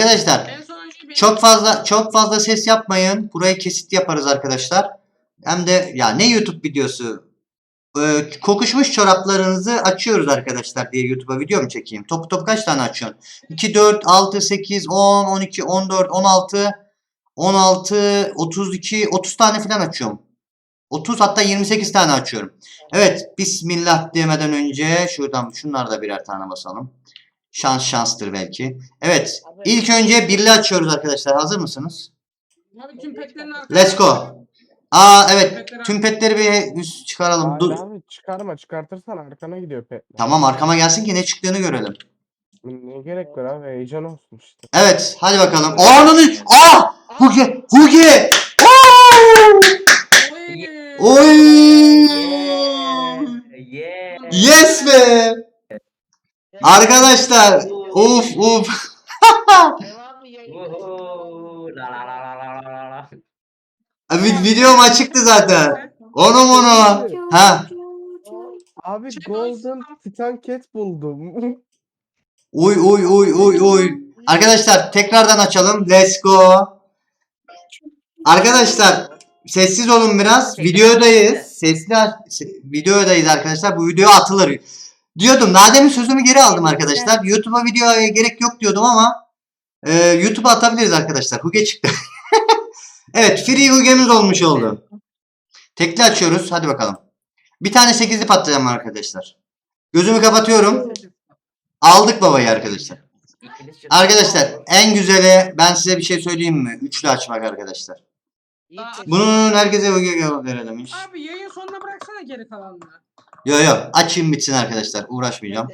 Arkadaşlar En sonuncu benim. çok fazla çok fazla ses yapmayın. Burayı kesit yaparız arkadaşlar. Hem de ya ne YouTube videosu? Ee, kokuşmuş çoraplarınızı açıyoruz arkadaşlar diye YouTube'a video mu çekeyim? Topu top kaç tane açıyorsun? 2, 4, 6, 8, 10, 12, 14, 16, 16, 32, 30 tane falan açıyorum. 30 hatta 28 tane açıyorum. Evet Bismillah demeden önce şuradan şunlar da birer tane basalım. Şans şanstır belki. Evet ilk önce birli açıyoruz arkadaşlar. Hazır mısınız? Abi tüm petlerin arkasında. Let's go. Aa evet tüm petleri bir üst çıkaralım. Dur. abi çıkarma çıkartırsan arkana gidiyor petler. Tamam arkama gelsin ki ne çıktığını görelim. Ne gerek var abi heyecan olsun işte. Evet hadi bakalım. Ananı Aa! Huge! Oo! Oy. Oy! Yeah. Yes be! Arkadaşlar uf uf. Woohoo. La la la la la la la. Vi- Videom açıktı zaten. Onu onu. Ha. Abi Golden Titan Cat buldum. Uy uy uy uy uy. Arkadaşlar tekrardan açalım. Let's go. Arkadaşlar sessiz olun biraz. Videodayız. Sesli aç- se- videodayız arkadaşlar. Bu video atılır. Diyordum. Nadem'in sözümü geri aldım arkadaşlar. YouTube'a videoya gerek yok diyordum ama e, YouTube'a atabiliriz arkadaşlar. Huge çıktı. evet, free Huge'miz olmuş oldu. Tekli açıyoruz. Hadi bakalım. Bir tane sekizli patlayacağım arkadaşlar. Gözümü kapatıyorum. Aldık babayı arkadaşlar. Arkadaşlar en güzeli ben size bir şey söyleyeyim mi? Üçlü açmak arkadaşlar. Bunun herkese Huge demiş. Abi yayın sonuna bıraksana geri kalanını. Yo yo açayım bitsin arkadaşlar. Uğraşmayacağım.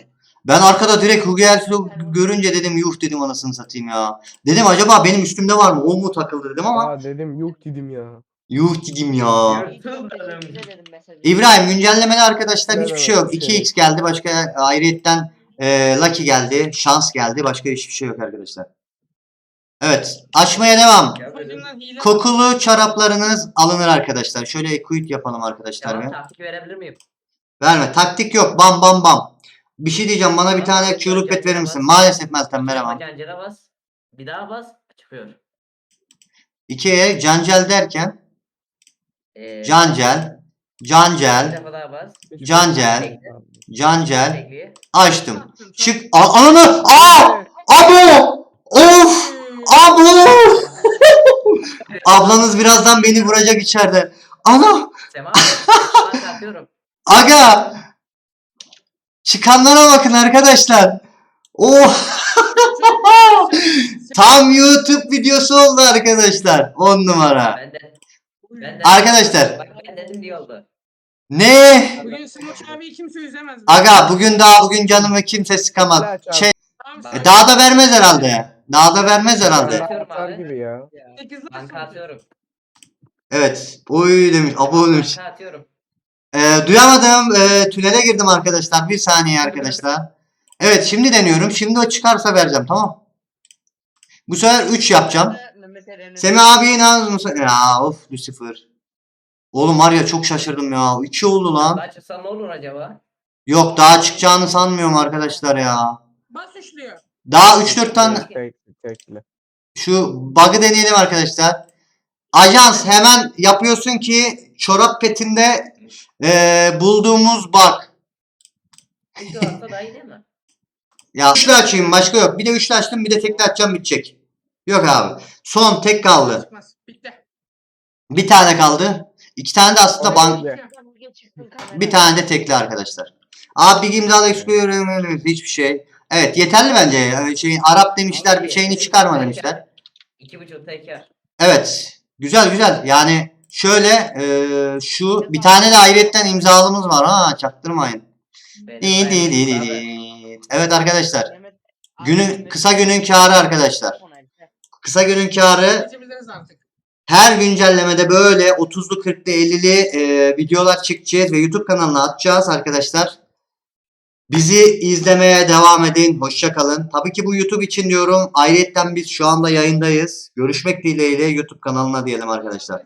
Ben arkada direkt Hugo Ertuğrul görünce dedim yuh dedim anasını satayım ya. Dedim acaba benim üstümde var mı? O mu takıldı dedim ama Aa dedim yok dedim ya. yuh dedim ya. İbrahim güncellemeli arkadaşlar hiçbir şey yok. Evet, şey 2x geldi başka ayrıyetten e, Lucky geldi. Şans geldi. Başka hiçbir şey yok arkadaşlar. Evet açmaya devam. Kokulu çoraplarınız alınır arkadaşlar. Şöyle quit yapalım arkadaşlar. Tamam taktik verebilir miyim? Verme. Taktik yok. Bam bam bam. Bir şey diyeceğim. Bana bir tane çığlık pet verir misin? Maalesef Meltem veremem. Cancela bas. Bir daha bas. Çıkıyor. İkiye cancel derken Ee, cancel, cancel, cancel, cancel. Açtım. Çık. Ananı. Aa! Abo! Of! Abo! Ablanız birazdan beni vuracak içeride. Ana! Sema atıyorum. Aga! Çıkanlara bakın arkadaşlar. Oh! Tam YouTube videosu oldu arkadaşlar. 10 numara. Ben de. Ben de. Arkadaşlar. Bak ben dedim diye oldu. Ne? Bugün Simoş abiyi kimse üzemez. Aga bugün daha bugün canımı kimse sıkamaz. Şey, e, daha da vermez herhalde. Daha da vermez herhalde. Abi. gibi ya. Banka atıyorum. Evet. Oy demiş. Abo demiş. Banka atıyorum. Ee, duyamadım. Ee, tünele girdim arkadaşlar. Bir saniye arkadaşlar. Evet şimdi deniyorum. Şimdi o çıkarsa vereceğim tamam. Bu sefer 3 yapacağım. Semih abi inanır mısın? Ya of Lucifer. Oğlum var ya çok şaşırdım ya. 2 oldu lan. Daha çıksam ne olur acaba? Yok daha çıkacağını sanmıyorum arkadaşlar ya. Bas üçlüyor. Daha 3-4 tane şu bug'ı deneyelim arkadaşlar. Ajans hemen yapıyorsun ki çorap petinde eee, bulduğumuz bug. Üçlü daha iyi değil mi? Ya üçlü açayım başka yok. Bir de üçlü açtım bir de tekli açacağım bitecek. Yok abi. Son tek kaldı. Çıkmaz. Bitti. Bir tane kaldı. İki tane de aslında bank. Bir tane de tekli arkadaşlar. Abi bir imzalı exclusion hiçbir şey. Evet yeterli bence. Yani Şeyin, Arap demişler bir şeyini çıkarma demişler. İki buçuk teker. Evet. Güzel güzel. Yani şöyle eee, şu bir tane de ayrıyetten imzalımız var ha çaktırmayın. Di di di di. Evet arkadaşlar. Günün kısa günün karı arkadaşlar. Kısa günün karı her güncellemede böyle 30'lu 40'lı 50'li e, videolar çekeceğiz ve YouTube kanalına atacağız arkadaşlar. Bizi izlemeye devam edin. Hoşça kalın. Tabii ki bu YouTube için diyorum. Ayrıyetten biz şu anda yayındayız. Görüşmek dileğiyle YouTube kanalına diyelim arkadaşlar.